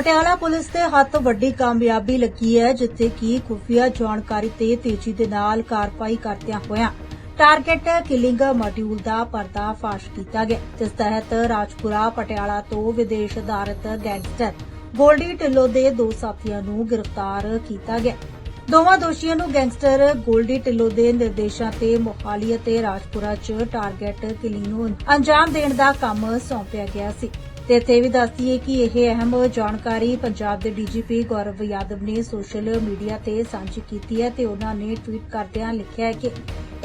Patiala police ਦੇ ਹੱਥ ਵੱਡੀ ਕਾਮਯਾਬੀ ਲੱਗੀ ਹੈ, ਜਿੱਥੇ ਕਿ ਖੁਫੀਆ ਜਾਣਕਾਰੀ ਤੇ ਤੇਜ਼ੀ ਦੇ ਨਾਲ ਕਾਰਵਾਈ ਕਰਦਿਆਂ ਹੋਇਆਂ ਟਾਰਗੇਟ ਕਿਲਿੰਗ ਮੋਡਿਊਲ ਦਾ ਪਰਦਾਫਾਸ਼ ਕੀਤਾ ਗਿਆ, ਜਿਸ ਤਹਿਤ ਰਾਜਪੁਰਾ, ਪਟਿਆਲਾ ਤੋਂ ਵਿਦੇਸ਼ ਆਧਾਰਿਤ ਗੈਂਗਸਟਰ ਗੋਲਡੀ ਢਿੱਲੋਂ ਦੇ ਦੋ ਸਾਥੀਆਂ ਨੂੰ ਗ੍ਰਿਫਤਾਰ ਕੀਤਾ ਗਿਆ। ਦੋਵਾਂ ਦੋਸ਼ੀਆਂ ਨੂੰ ਗੈਂਗਸਟਰ ਗੋਲਡੀ ਢਿੱਲੋਂ ਦੇ ਨਿਰਦੇਸ਼ਾਂ ਤੇ ਮੋਹਾਲੀ ਅਤੇ ਰਾਜਪੁਰਾ 'ਚ ਟਾਰਗੇਟ ਕਿਲਿੰਗ ਨੂੰ ਅੰਜਾਮ ਦੇਣ ਦਾ ਕੰਮ ਸੌਂਪਿਆ ਗਿਆ ਸੀ। ਤੇ ਇੱਥੇ ਵੀ ਦੱਸਦੀਏ ਕਿ ਇਹ ਅਹਿਮ ਜਾਣਕਾਰੀ ਪੰਜਾਬ ਦੇ ਡੀਜੀਪੀ ਗੌਰਵ ਯਾਦਵ ਨੇ ਸੋਸ਼ਲ ਮੀਡੀਆ ਤੇ ਸਾਂਝੀ ਕੀਤੀ ਹੈ ਤੇ ਉਹਨਾਂ ਨੇ ਟਵੀਟ ਕਰਦਿਆਂ ਲਿਖਿਆ ਹੈ ਕਿ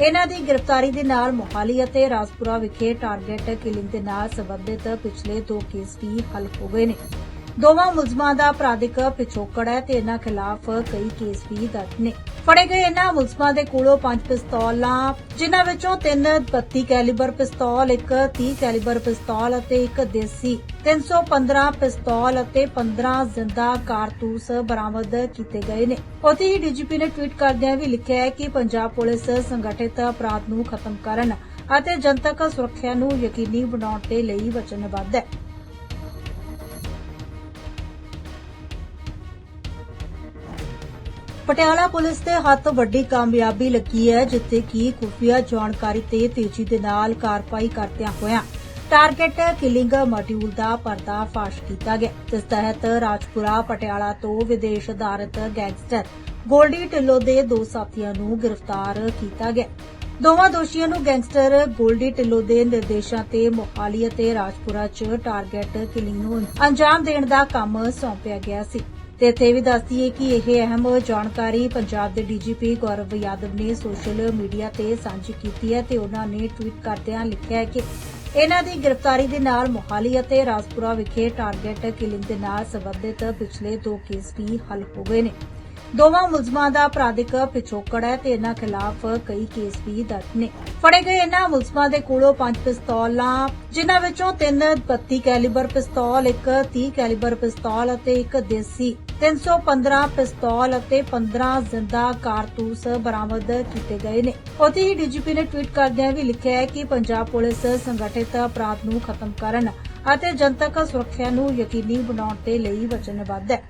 ਇਹਨਾਂ ਦੀ ਗ੍ਰਿਫਤਾਰੀ ਦੇ ਨਾਲ ਮੋਹਾਲੀ ਅਤੇ ਰਾਜਪੁਰਾ ਵਿਖੇ ਟਾਰਗੇਟ ਕਿਲਿੰਗ ਦੇ ਨਾਲ ਸੰਬੰਧਿਤ ਪਿਛਲੇ ਦੋ ਕੇਸ ਵੀ ਹੱਲ ਹੋ ਗਏ ਨੇ। ਦੋਵਾਂ ਮੁਲਜ਼ਮਾਂ ਦਾ ਅਪਰਾਧਿਕ ਪਿਛੋਕੜ ਹੈ ਤੇ ਇਹਨਾਂ ਖਿਲਾਫ ਕਈ ਕੇਸ ਵੀ ਦਰਜ ਨੇ। ਫੜੇ ਗਏ ਇਹਨਾਂ ਮੁਲਜ਼ਮਾਂ ਦੇ ਕੋਲੋਂ ਪੰਜ ਪਿਸਤੌਲਾਂ, ਜਿਨ੍ਹਾਂ ਵਿੱਚੋਂ ਤਿੰਨ 32 ਕੈਲੀਬਰ ਪਿਸਤੌਲ, ਇੱਕ 30 ਕੈਲੀਬਰ ਪਿਸਤੌਲ ਅਤੇ ਇੱਕ ਦੇਸੀ। 315 ਪਿਸਤੌਲ ਅਤੇ 15 ਜ਼ਿੰਦਾ ਕਾਰਤੂਸ ਬਰਾਮਦ ਕੀਤੇ ਗਏ ਨੇ। ਉੱਥੇ ਹੀ ਡੀਜੀਪੀ ਨੇ ਟਵੀਟ ਕਰਦਿਆਂ ਵੀ ਲਿਖਿਆ ਹੈ ਕਿ ਪੰਜਾਬ ਪੁਲਿਸ ਸੰਗਠਿਤ ਅਪਰਾਧ ਨੂੰ ਖਤਮ ਕਰਨ ਅਤੇ ਜਨਤਕ ਸੁਰੱਖਿਆ ਨੂੰ ਯਕੀਨੀ ਬਣਾਉਣ ਦੇ ਲਈ ਵਚਨਬੱਧ ਹੈ। ਪਟਿਆਲਾ ਪੁਲਿਸ ਦੇ ਹੱਥ ਵੱਡੀ ਕਾਮਯਾਬੀ ਲੱਗੀ ਹੈ, ਜਿੱਥੇ ਕਿ ਖੁਫੀਆ ਜਾਣਕਾਰੀ ਤੇ ਤੇਜ਼ੀ ਦੇ ਨਾਲ ਕਾਰਵਾਈ ਕਰਦਿਆਂ ਹੋਇਆਂ ਟਾਰਗੇਟ ਕਿਲਿੰਗ ਮੋਡਿਊਲ ਦਾ ਪਰਦਾਫਾਸ਼ ਕੀਤਾ ਗਿਆ। ਜਿਸ ਤਹਿਤ ਰਾਜਪੁਰਾ, ਪਟਿਆਲਾ ਤੋਂ ਵਿਦੇਸ਼ ਆਧਾਰਿਤ ਗੈਂਗਸਟਰ ਗੋਲਡੀ ਢਿੱਲੋਂ ਦੇ ਦੋ ਸਾਥੀਆਂ ਨੂੰ ਗ੍ਰਿਫਤਾਰ ਕੀਤਾ ਗਿਆ। ਦੋਵਾਂ ਦੋਸ਼ੀਆਂ ਨੂੰ ਗੈਂਗਸਟਰ ਗੋਲਡੀ ਢਿੱਲੋਂ ਦੇ ਨਿਰਦੇਸ਼ਾਂ ਤੇ ਮੋਹਾਲੀ ਅਤੇ ਰਾਜਪੁਰਾ 'ਚ ਟਾਰਗੇਟ ਕਿਲਿੰਗ ਨੂੰ ਅੰਜਾਮ ਦੇਣ ਦਾ ਕੰਮ ਸੌਂਪਿਆ ਗਿਆ ਸੀ। ਤੇ ਇੱਥੇ ਵੀ ਦੱਸਦੀਏ ਕਿ ਇਹ ਅਹਿਮ ਜਾਣਕਾਰੀ ਪੰਜਾਬ ਦੇ ਡੀਜੀਪੀ ਗੌਰਵ ਯਾਦਵ ਨੇ ਸੋਸ਼ਲ ਮੀਡੀਆ ਤੇ ਸਾਂਝੀ ਕੀਤੀ ਹੈ ਤੇ ਉਹਨਾਂ ਨੇ ਟਵੀਟ ਕਰਦਿਆਂ ਲਿਖਿਆ ਹੈ ਕਿ ਇਹਨਾਂ ਦੀ ਗ੍ਰਿਫਤਾਰੀ ਦੇ ਨਾਲ ਮੋਹਾਲੀ ਅਤੇ ਰਾਜਪੁਰਾ ਵਿਖੇ ਟਾਰਗੇਟ ਕਿਲਿੰਗ ਦੇ ਨਾਲ ਸੰਬੰਧਿਤ ਪਿਛਲੇ ਦੋ ਕੇਸ ਵੀ ਹੱਲ ਹੋ ਗਏ ਨੇ। ਦੋਵਾਂ ਮੁਲਜ਼ਮਾਂ ਦਾ ਅਪਰਾਧਿਕ ਪਿਛੋਕੜ ਹੈ ਤੇ ਇਹਨਾਂ ਖਿਲਾਫ ਕਈ ਕੇਸ ਵੀ ਦਰਜ ਨੇ। ਫੜੇ ਗਏ ਇਹਨਾਂ ਮੁਲਜ਼ਮਾਂ ਦੇ ਕੋਲੋਂ ਪੰਜ ਪਿਸਤੌਲਾਂ, ਜਿਨ੍ਹਾਂ ਵਿੱਚੋਂ ਤਿੰਨ 32 ਕੈਲੀਬਰ ਪਿਸਤੌਲ, ਇੱਕ 30 ਕੈਲੀਬਰ ਪਿਸਤੌਲ ਅਤੇ ਇੱਕ ਦੇਸੀ 315 ਪਿਸਤੌਲ ਅਤੇ 15 ਜ਼ਿੰਦਾ ਕਾਰਤੂਸ ਬਰਾਮਦ ਕੀਤੇ ਗਏ ਨੇ। ਉਥੇ ਹੀ ਡੀਜੀਪੀ ਨੇ ਟਵੀਟ ਕਰਦਿਆਂ ਵੀ ਲਿਖਿਆ ਹੈ ਕਿ ਪੰਜਾਬ ਪੁਲਿਸ ਸੰਗਠਿਤ ਅਪਰਾਧ ਨੂੰ ਖਤਮ ਕਰਨ ਅਤੇ ਜਨਤਕ ਸੁਰੱਖਿਆ ਨੂੰ ਯਕੀਨੀ ਬਣਾਉਣ ਦੇ ਲਈ ਵਚਨਬੱਧ ਹੈ।